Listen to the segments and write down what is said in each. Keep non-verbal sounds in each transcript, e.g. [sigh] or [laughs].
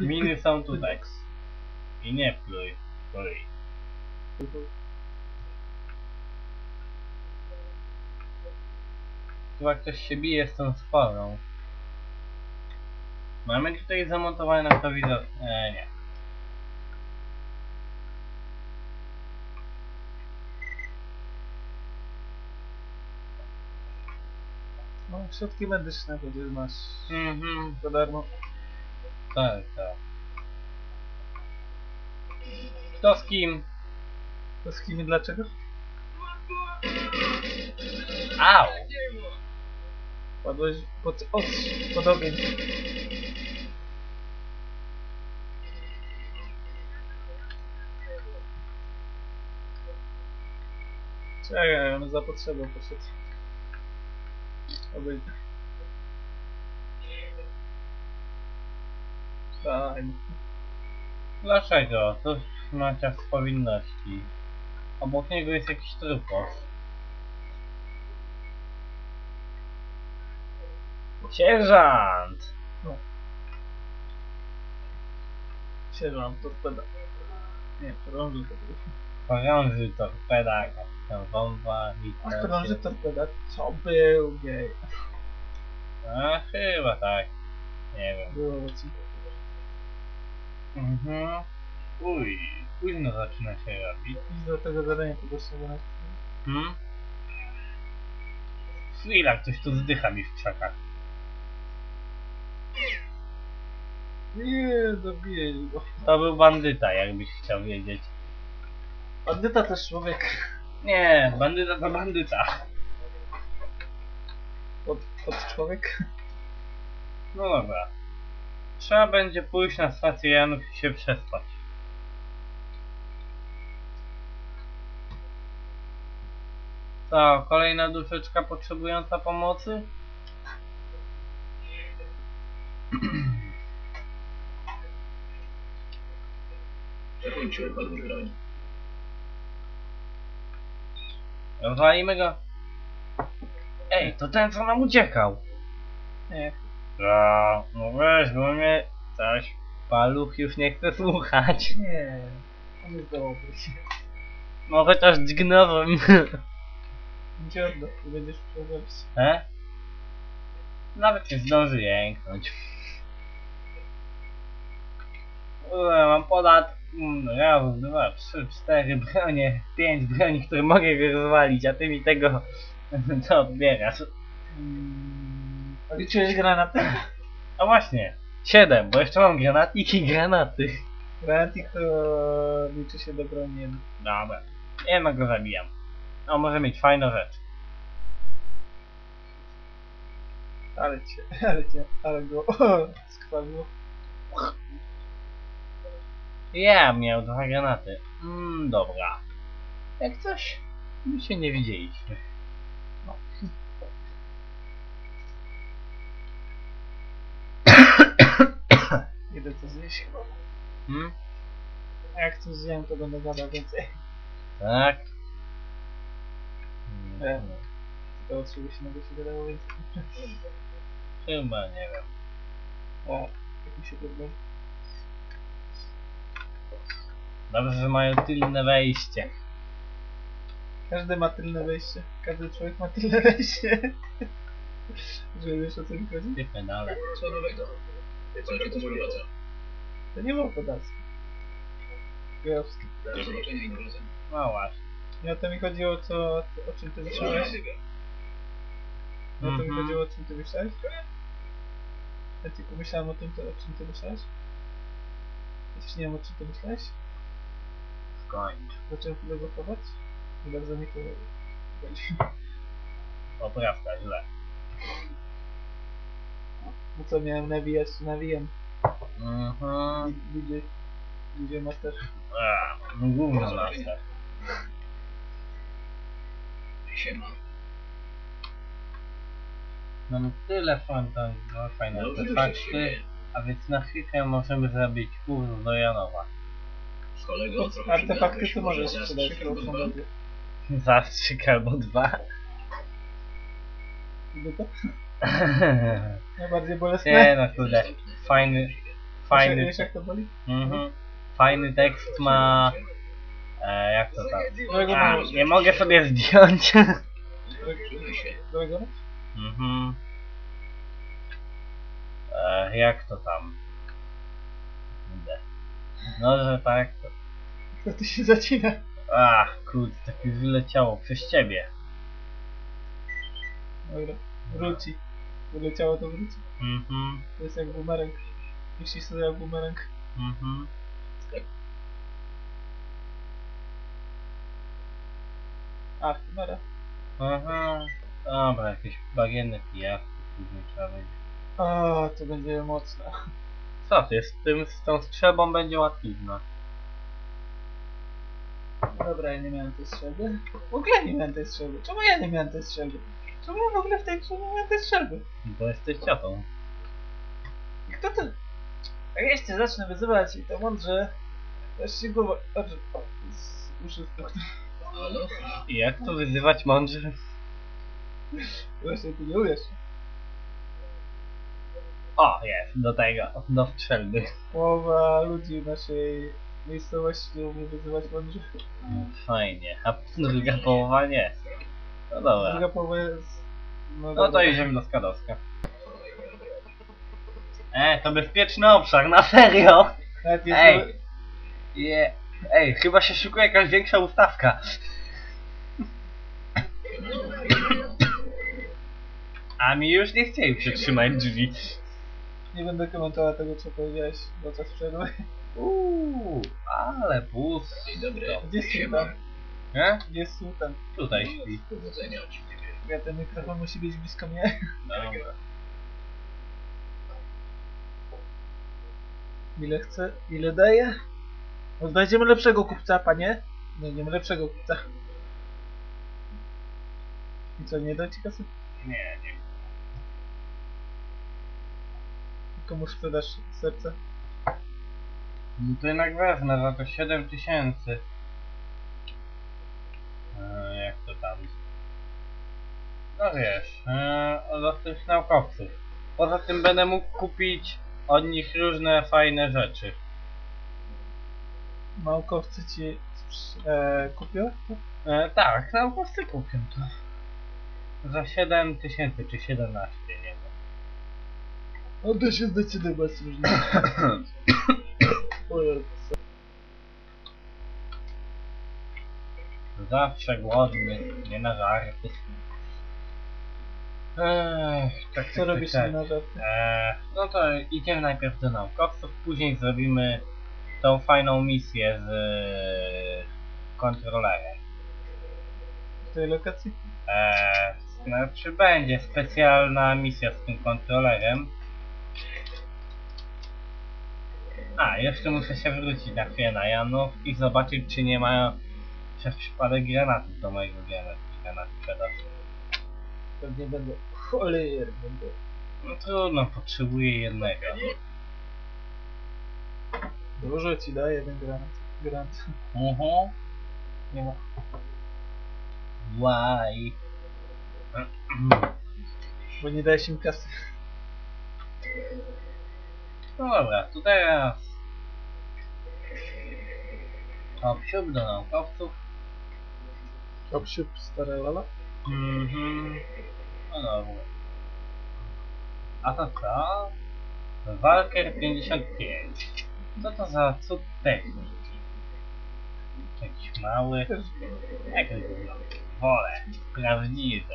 Miny są tutaj. I nie pluj. Pluj. Chyba ktoś się bije z tą sporą. Mamy tutaj zamontowane na to widok. E, nie. No, środki medyczne chociaż masz Mhm. za darmo. Tak, tak. Kto z kim? To z kim i dlaczego? Au! Padłeś pod, od, pod ogień. Czekaj, on za potrzebą poszedł. Obejdę. Fajnie. Dlaczego? To ma ciast powinności. Obok niego jest jakiś trupos. Sierżant! Sierżant torpeda. Nie, prąży torpeda. Porąży torpeda, kapitan bomba Ach, tak. prąży torpeda. Co był gej? A chyba tak. Nie wiem. Było odcinka. Mhm. Uj, późno zaczyna się robić. Do tego zadania pobocznego na Hmm? Chwila, ktoś tu zdycha mi w krzakach. Nie, dobiję go. To był bandyta, jakbyś chciał wiedzieć. Bandyta też człowiek. Nie, bandyta to bandyta. Pod, pod człowiek. No dobra. Trzeba będzie pójść na stację Janów i się przespać. Co, kolejna duszeczka potrzebująca pomocy? Zakończyłem podróż broń. Rozwalimy go. Ej, to ten co nam uciekał. Nie. Ja, no weź, bo mnie coś. Paluch już nie chce słuchać. Nie. On jest dobry. No chociaż dźgnowym. Dziorno, ty będziesz przeżyć. E? Nawet nie zdąży jęknąć. Ue, mam ponad mm, raz, dwa, trzy, cztery bronie, pięć broni, które mogę rozwalić, a ty mi tego [laughs] to odbierasz. Mm, liczyłeś granaty? A właśnie, siedem, bo jeszcze mam granatiki i granaty. Granatik to liczy się do broni. Dobra, jedno go zabijam. A może mieć fajną rzecz. Ale cię, [laughs] ale cię, ale go [laughs] skrwawiło. Ja miał dwa granaty. Mm, dobra. Jak coś, my się nie widzieliśmy. No. Idę to zjeść chyba. Hmm? A jak coś zjem, to będę gadał więcej. Tak. Nie. To oczywiście będę się gadało więcej. Chyba nie wiem. O, jak mi się podoba. Dobrze, że mają tylne wejście. Każdy ma tylne wejście. Każdy człowiek ma tylne wejście. [laughs] Że wiesz o co mi chodzi? Ty pedale. Co nowego? Co cię to sprowadza? To nie było podactwo. Gejowskie. Do zobaczenia innym razem. No właśnie. Nie o to mi chodziło, co, o czym ty myślałeś? Nie o to mi Mhm. chodziło, o czym ty myślałeś? Ja tylko myślałem o tym, to, o czym ty myślałeś? Ja też nie wiem, o czym ty myślałeś? Skończ. Zacząłem filozofować? I bardzo mi to. Poprawka, źle. No co, miałem nawijać, to nawijam. Mhm. DJ, DJ Master. A, no gówno master. Siema. Mam tyle fantazji, no fajne Dobrze, że artefakty, się a więc na chwilkę możemy zrobić kurs do Janowa. Kolego, trochę Artefakty to może możesz sprzedać, dwa? dobre. Zastrzyk albo dwa. Idę to? [laughs] Najbardziej bolesne? Nie no kurde, fajny, fajny, Wiesz jak to boli? mhm. fajny tekst ma, e, jak to tam, A, nie mogę sobie zdjąć. [laughs] Mhm. E, jak to tam? Kurde. No, że tak. To... To ty się zacina. Ach, kurde, tak mi wyleciało przez ciebie. Dobra. Wróci. Wyleciało to wróci. Mhm, To jest jak bumerang. Jeśli sobie jak bumerang. mhm. A, chimera. Aha. Dobra, jakieś bagienne pijawki później trzeba będzie. O, to będzie mocne. Co ty, z tym, z tą strzelbą będzie łatwizna. Dobra, ja nie miałem tej strzelby. W ogóle nie miałem tej strzelby. Czemu ja nie miałem tej strzelby? Czemu ja w ogóle w tej grze nie tej strzelby? Bo jesteś ciotą. Kto to... Jak jeszcze zacznę wyzywać i to mądrze... Aż się głowa... Dobrze. Halo? I jak to wyzywać mądrze? Właśnie ty nie umiesz. O, jest, do tego, do strzelby. Połowa ludzi w naszej miejscowości nie umie wyzywać mądrze. Fajnie, a druga połowa nie. No dobra. Druga połowa jest... No dobra. to idziemy do Skadowska. E, to bezpieczny obszar, na serio! Nawet jest Ej! Je, ej, chyba się szykuje jakaś większa ustawka. A mi już nie chcieli przytrzymać drzwi. Nie będę komentował tego, co powiedziałeś podczas przerwy. Uuu, ale pust. Dzień dobry. Gdzie jest Siema. Nie? Gdzie jest sultan? Tutaj śpi. Powodzenia ci. Ja ten mikrofon musi być blisko mnie. Dobra. Ile chcę? Ile daje? No znajdziemy lepszego kupca, panie. Znajdziemy lepszego kupca. I co, nie da ci kasy? Nie, nie. Komu sprzedasz serce? No to jednak wezmę za to 7 No wiesz, e, od tych naukowców. Poza tym będę mógł kupić od nich różne fajne rzeczy. Naukowcy ci e, kupią? E, tak, naukowcy kupią to. Za 7 tysięcy czy 17, nie wiem. No to się zdecydować różnie. [coughs] Zawsze głodny, nie na żarty. Ech, tak, Co tak, robisz tak, tak. na żarty? Eee, no to idziemy najpierw do naukowców, później zrobimy tą fajną misję z e, kontrolerem. W tej lokacji? Eee, znaczy będzie specjalna misja z tym kontrolerem. A, jeszcze muszę się wrócić na chwilę na Janów i zobaczyć czy nie ma przez przypadek granatów do mojego granatu na. Pewnie będę. Choler, będę. No trudno, potrzebuję jednego. Dużo ci daje jeden granat. Granat. Mhm. Nie ma. Why? Bo nie dajesz im kasy. No dobra, to teraz obsiób do naukowców. Obsiup stara lala. Mhm. No dobra. A to co? Walker 55. Co to za cud techniki? Jakiś mały. Jak? Wolę. Prawdziwy.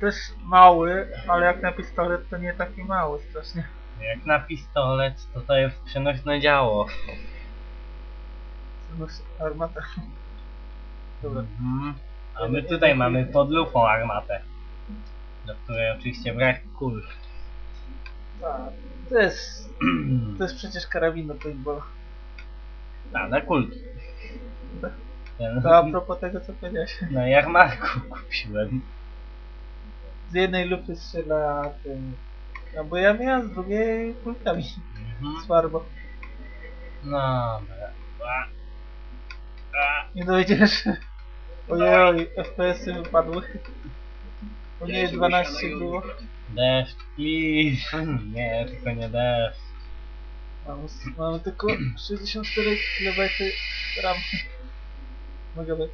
też mały, ale jak na pistolet to nie taki mały strasznie. Jak na pistolet, to to jest przenośne działo. No, armata. Dobra. Mhm. A my tutaj mamy pod lufą armatę. Do której oczywiście brak kul. Tak. To jest. To jest przecież karabin do paintballa. A, na kulki. Ten, To a propos tego co powiedziałeś. na jarmarku kupiłem. Z jednej lupy strzela tym. No bo ja miałem z drugiej kulkami. Mhm. Z farbą. Dobra. A. A. Nie dojdziesz. Ojej, FPS-y wypadły. O nie, Ja się 12 musiałem było. Deszcz, please. Nie, tylko nie deszcz. Mamy, mamy tylko 64 KB RAM. Megabajt.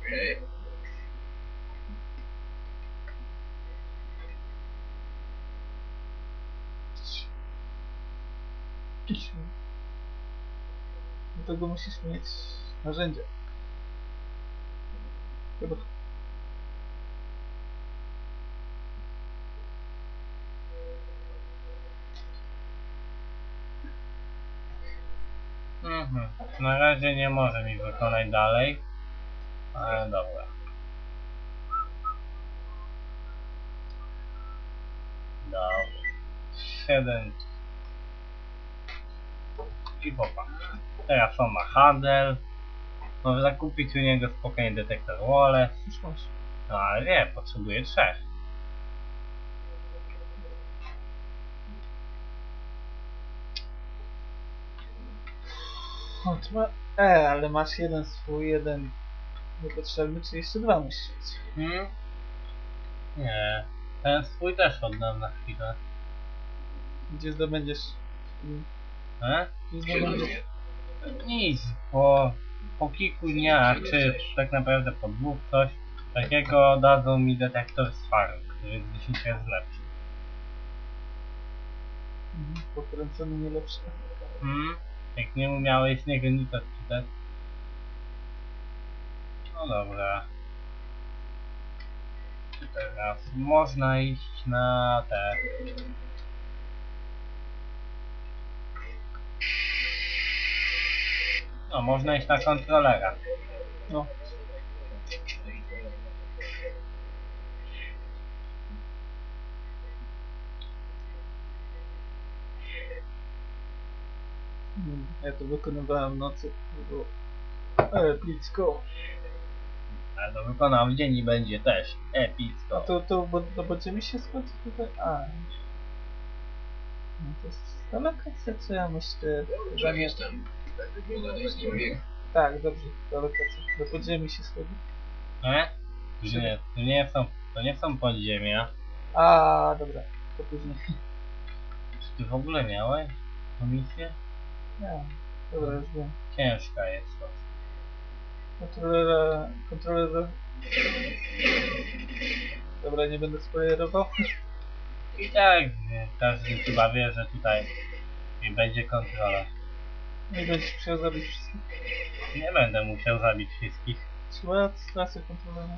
Okej. Do tego musisz mieć narzędzia. Chyba. Mhm. Na razie nie może mi wykonać dalej. Ale dobra. Dobra. 7. I popa. Teraz on ma handel. Może zakupić u niego spokojnie detektor masz. No ale nie, potrzebuję trzech. O, to ma... E, ale masz jeden swój, jeden niepotrzebny, czy jeszcze dwa musisz mieć. Hmm? Nie. Ten swój też oddam na chwilę. Gdzie zdobędziesz? E? Gdzie zdobędziesz? Nic, po, po kilku dniach, czy tak naprawdę po dwóch coś takiego dadzą mi detektor z farm, który jest 10 razy lepszy. Mhm, Pokręcony nie lepszy. Hmm? Jak nie umiałeś niego nic odczytać. No dobra. Teraz można iść na te... No, można iść na kontrolera. No. Ja to wykonywałem w nocy. Było epicko. Ale to wykonam w dzień i będzie też A epicko. to, to, bo, to będziemy się skończyć tutaj? A. No to jest daleka co ja myślę. Szef jestem. Nim bieg. Tak, dobrze, daleka co. Do podziemi się schodzi. E? To nie, to nie są, to nie są podziemia. A, dobra, to później. Czy ty w ogóle miałeś komisję? Nie, dobra, już wiem. Ciężka jest to. Kontrolera, kontrolera. Dobra, nie będę spoilerował. I tak każdy chyba wie, że tutaj nie będzie kontrola. Nie będziesz musiał zabić wszystkich. Nie będę musiał zabić wszystkich. Chyba stracę kontrolera.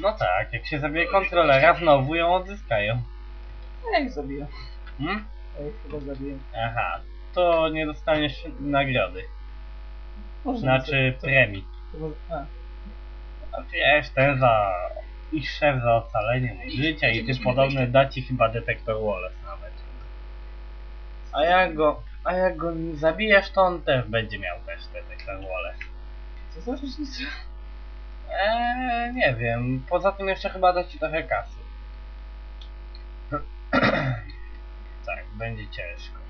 No tak, jak się zabije kontrolera, znowu ją odzyskają. A jak zabiję? Hmm? A jak chyba zabiję. Aha, to nie dostaniesz nagrody. Może Znaczy to, premii. to, może- a, A wiesz, ten za... Ich szef za ocalenie życia i tym podobne da ci chyba detektor Wallace nawet. A jak go... A jak go zabijesz, to on też będzie miał też detektor Wallace. co za różnica? Eee, nie wiem. Poza tym jeszcze chyba da ci trochę kasy. [clears throat] tak, będzie ciężko.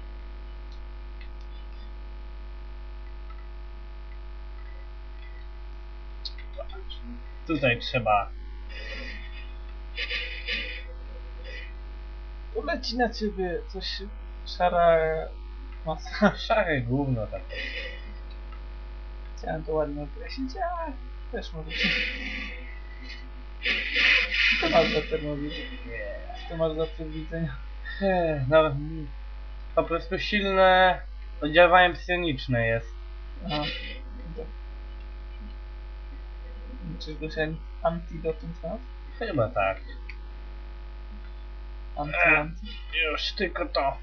Tutaj trzeba Tu leci na ciebie coś szara masa. szare gówno takie. Chciałem to ładnie określić, a też może się. Co to masz za termowizję? Co to masz za przewidzenia? Ech, No, po prostu silne oddziaływanie psioniczne jest. To- Czegoś an- antidotum znalazł? Chyba tak. Anty, Ech. anty. Już tylko to.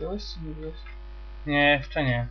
Nie? Nie, jeszcze nie.